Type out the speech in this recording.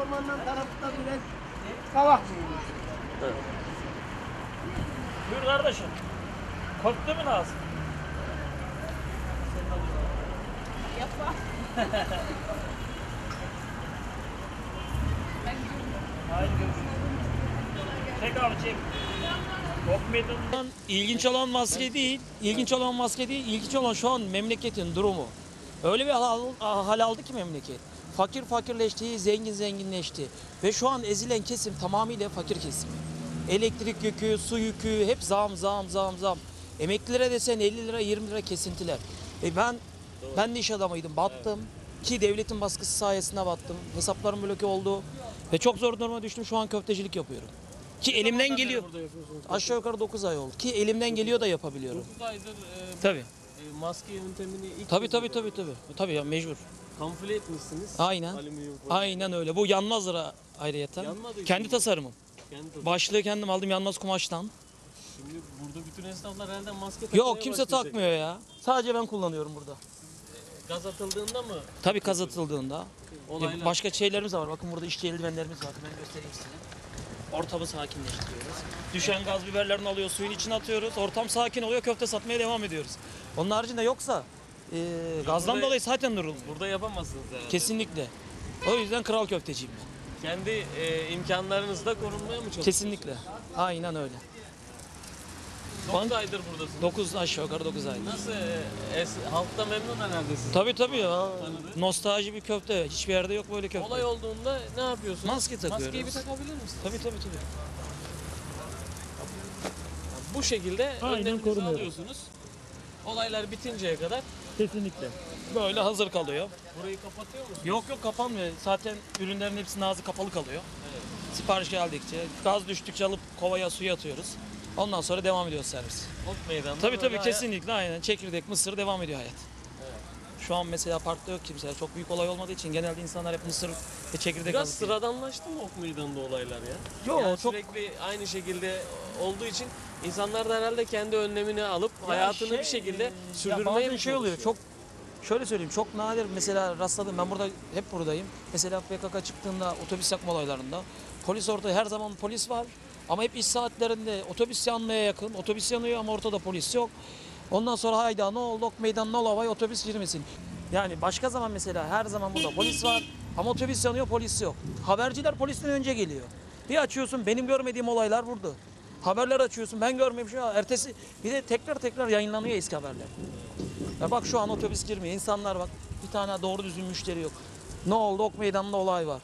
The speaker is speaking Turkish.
ormandan tarafından bile kavak bulmuş. Evet. Buyur kardeşim. Korktu mu Nazım? Yapma. Hayır Tek avcı. İlginç olan maske değil, ilginç olan maske değil, ilginç olan şu an memleketin durumu. Öyle bir hal, hal aldı ki memleket. Fakir fakirleşti, zengin zenginleşti. Ve şu an ezilen kesim tamamıyla fakir kesimi. Elektrik yükü, su yükü hep zam zam zam zam. Emeklilere desen 50 lira 20 lira kesintiler. E ben ben de iş adamıydım battım. Ki devletin baskısı sayesinde battım. Hesaplarım bloke oldu. Ve çok zor duruma düştüm. Şu an köftecilik yapıyorum. Ki elimden geliyor. Aşağı yukarı 9 ay oldu. Ki elimden geliyor da yapabiliyorum. 9 aydır e, Tabii. e, maske yöntemini ilk Tabii tabii tabii tabii. Tabii ya mecbur. Kamufle etmişsiniz. Aynen. Alüminyum folyo. Aynen öyle. Bu yanmazlara ayrıyeten. Yanmadı Kendi tasarımım. Kendi. Başlığı kendim aldım yanmaz kumaştan. Şimdi burada bütün esnaflar herhalde maske takmaya Yok kimse başlayacak. takmıyor ya. Sadece ben kullanıyorum burada. Gaz atıldığında mı? Tabii kaz atıldığında. Olaylar. Başka şeylerimiz de var. Bakın burada işçi eldivenlerimiz var. Ben göstereyim size. Ortamı sakinleştiriyoruz. Düşen gaz biberlerini alıyor, suyun içine atıyoruz. Ortam sakin oluyor, köfte satmaya devam ediyoruz. Onun haricinde yoksa e, gazdan burada- dolayı zaten durulmuyor. Burada yapamazsınız herhalde. Kesinlikle. O yüzden kral köfteciyim ben. Kendi e, imkanlarınızda korunmaya mı çalışıyorsunuz? Kesinlikle. Aynen öyle. 9 aydır buradasınız. 9 aşağı yukarı 9 ay. Nasıl? E, es- halkta memnun herhalde siz. Tabii tabii ya. Nostalji bir köfte. Hiçbir yerde yok böyle köfte. Olay olduğunda ne yapıyorsunuz? Maske takıyoruz. Maskeyi bir takabilir misiniz? Tabii tabii tabii. Bu şekilde Aynen, önleminizi alıyorsunuz. Olaylar bitinceye kadar Kesinlikle. Böyle hazır kalıyor. burayı kapatıyor musunuz? Yok yok kapanmıyor. Zaten ürünlerin hepsinin ağzı kapalı kalıyor. Sipariş geldikçe, gaz düştükçe alıp kovaya suya atıyoruz. Ondan sonra devam ediyor servis. Ot meydanında Tabii tabii kesinlikle aynen. Çekirdek, mısır devam ediyor hayat. Şu an mesela parkta yok kimse. Çok büyük olay olmadığı için genelde insanlar hep mısır ve çekirdek Biraz alıp- sıradanlaştı mı ok meydanında olaylar ya? Yok Yani çok sürekli aynı şekilde olduğu için insanlar da herhalde kendi önlemini alıp Ya hayatını şey, bir şekilde ya sürdürmeye bazen mi şey oluyor çalışıyor? çok şöyle söyleyeyim çok nadir mesela rastladım ben burada hep buradayım. Mesela PKK çıktığında otobüs yakma olaylarında polis orada her zaman polis var ama hep iş saatlerinde otobüs yanmaya yakın otobüs yanıyor ama ortada polis yok. Ondan sonra hayda ne oldu ok meydan ne oldu havaya otobüs girmesin. Yani başka zaman mesela her zaman burada polis var ama otobüs yanıyor polis yok. Haberciler polisten önce geliyor. Bir açıyorsun benim görmediğim olaylar burada. Haberler açıyorsun ben görmemişim. Ertesi bir de tekrar tekrar yayınlanıyor eski haberler. Ya bak şu an otobüs girmiyor. İnsanlar bak bir tane doğru düzgün müşteri yok. Ne oldu? Ok meydanında olay var.